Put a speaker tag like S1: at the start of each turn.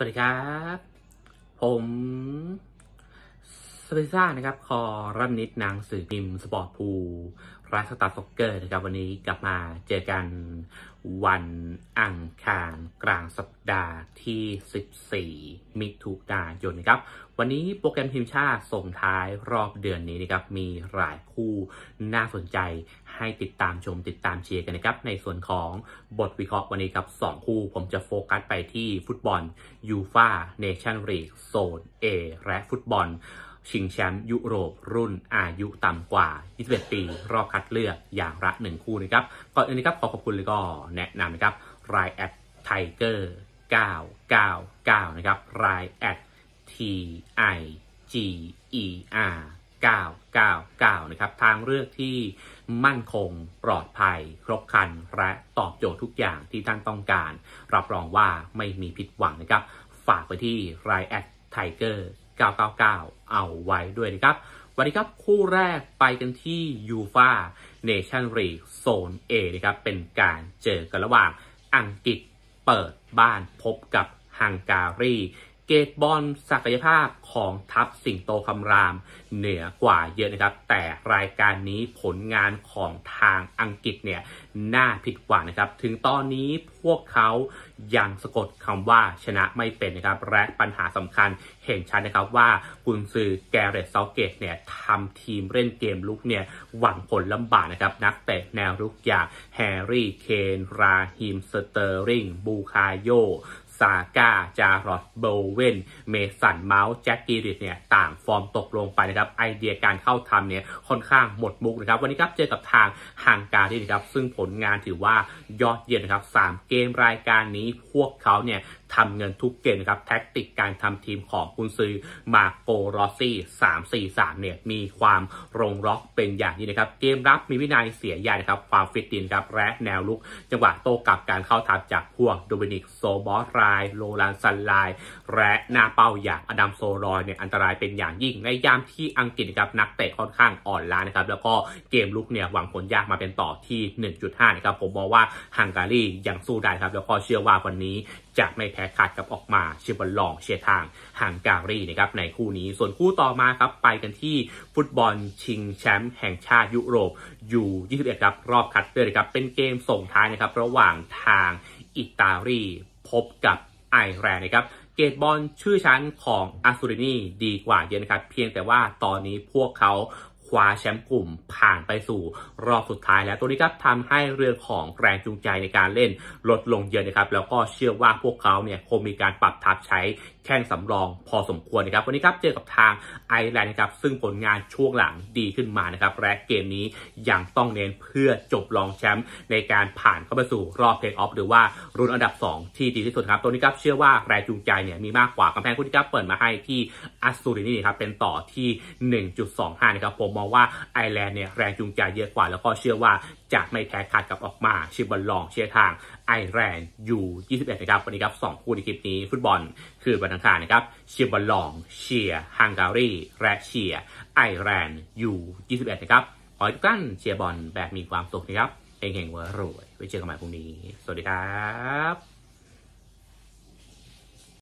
S1: สวัสดีครับ ผม สเปซ่านะครับคอรัมนิดนางสือพิมพ์สปอร์ตพูรัสตาร์ซ็อกเกอร์นะครับวันนี้กลับมาเจอกันวันอังคารกลางสัปดาห์ที่ 14 มิถุนายนนะครับ วันนี้โปรแกรมทีมชาติส่งท้ายรอบเดือนนี้นะครับ มีหลายคู่น่าสนใจให้ติดตามชมติดตามเชียร์กันนะครับ ในส่วนของบทวิเคราะห์วันนี้ครับ 2 คู่ผมจะโฟกัสไปที่ฟุตบอลยูฟาเนชั่นลีกโซน A และฟุตบอล ชิงแชมป์ยุโรปรุ่นอายุต่ำกว่า 21 ปี รอบคัดเลือกอย่างละหนึ่งคู่นะครับ ก่อนอื่นนะครับขอขอบคุณเลยก็แนะนำนะครับรายแอดไทเกอร์999 นะครับรายแอด T I G E R 999 นะครับ ทางเลือกที่มั่นคงปลอดภัย ครบครัน และตอบโจทย์ทุกอย่างที่ท่านต้องการ รับรองว่าไม่มีผิดหวังนะครับ ฝากไปที่รายแอดไทเกอร์ 999 เอาไว้ด้วยนะครับ วันนี้ครับคู่แรกไปกันที่ยูฟาเนชั่นลีกโซน A นะครับ เป็นการเจอกันระหว่างอังกฤษเปิดบ้านพบกับฮังการี เกตบอลศักยภาพของทัพสิงโตคำราม เหนือกว่าเยอะนะครับ แต่รายการนี้ผลงานของทางอังกฤษเนี่ยน่าผิดหวังนะครับ ถึงตอนนี้พวกเขายังสะกดคำว่าชนะไม่เป็นนะครับ และปัญหาสำคัญเห็นชัดนะครับว่ากุนซือแกเรตเซาเกตเนี่ยทำทีมเล่นเกมลุกเนี่ยหวังผลลำบากนะครับ นักเตะแนวรุกอย่างแฮร์รี่ เคน ราฮิม สเตอร์ริง บูคาโย ซาก้า จารอดโบเวน เมสัน เมาส์ แจ็คกีริตเนี่ย ต่างฟอร์มตกลงไปนะครับ ไอเดียการเข้าทำเนี่ย ค่อนข้างหมดมุกนะครับ วันนี้ครับ เจอกับทางฮังการีนะครับ ซึ่งผลงานถือว่ายอดเยี่ยมนะครับ 3 เกมรายการนี้พวกเขาเนี่ยทำเงินทุกเกมนะครับแท็กติกการทำทีมของคุณซือมาโกรอซี่ 3-4-3 เนี่ย มีความรงล็อกเป็นอย่างนี้นะครับ เกมรับมีวินัยเสียใหญ่นะครับ ความฟิตดินครับและแนวลุก จังหวะโต้กลับการเข้าทับจากพวกโดมินิกโซบอสรายโรลันซันไลและหน้าเป้าอย่างอดัมโซรอยเนี่ยอันตรายเป็นอย่างยิ่งในยามที่อังกฤษครับนักเตะค่อนข้างอ่อนล้านะครับแล้วก็เกมลุกเนี่ยหวังผลยากมาเป็นต่อที่ 1.5นะครับผมมองว่าฮังการียังสู้ได้ครับแล้วก็เชื่อว่าวันนี้จะไม่แพ้ขาดกับออกมาเชียบอลลองเชียร์ทางฮังการีนะครับในคู่นี้ส่วนคู่ต่อมาครับไปกันที่ฟุตบอลชิงแชมป์แห่งชาติยุโรปยู21ครับรอบคัดเลือกครับเป็นเกมส่งท้ายนะครับระหว่างทางอิตาลี พบกับไอร์แลนด์นะครับเกตบอลชื่อชั้นของอาซูรินีดีกว่าเยอะนะครับ เพียงแต่ว่าตอนนี้พวกเขา คว้าแชมป์กลุ่มผ่านไปสู่รอบสุดท้ายแล้วตัวนี้ครับทำให้เรื่องของแรงจูงใจในการเล่นลดลงเยอะนะครับ แล้วก็เชื่อว่าพวกเขาเนี่ยคงมีการปรับทับใช้แข้งสำรองพอสมควรนะครับ วันนี้ครับเจอกับทางไอร์แลนด์นะครับซึ่งผลงานช่วงหลังดีขึ้นมานะครับและเกมนี้ยังต้องเน้นเพื่อจบรองแชมป์ในการผ่านเข้าไปสู่รอบเพลย์ออฟหรือว่ารุ่นอันดับ 2 ที่ดีที่สุดครับตัวนี้ครับเชื่อว่าแรงจูงใจเนี่ยมีมากกว่ากำแพงคู่ที่ครับเปิดมาให้ที่อัสซูรินี่ครับเป็นต่อที่ 1.25นะครับผมองว่าไอร์แลนด์เนี่ยแรงจูงใจเยอะกว่า แล้วก็เชื่อว่าจะไม่แพ้ขาดกับออกมาชิบอลลองเชียร์ทางไอร์แลนด์ยู21 นะครับวันนี้ครับ2คู่ในคลิปนี้ฟุตบอลคือวันอังคารนะครับเชียร์บอลลองเชียร์ฮังการีและเชียร์ไอร์แลนด์ยู21 นะครับขอให้ทุกท่านเชียร์บอลแบบมีความสุขนะครับเฮงๆเวอร์รวยไว้เจอกันใหม่พรุ่งนี้ สวัสดีครับ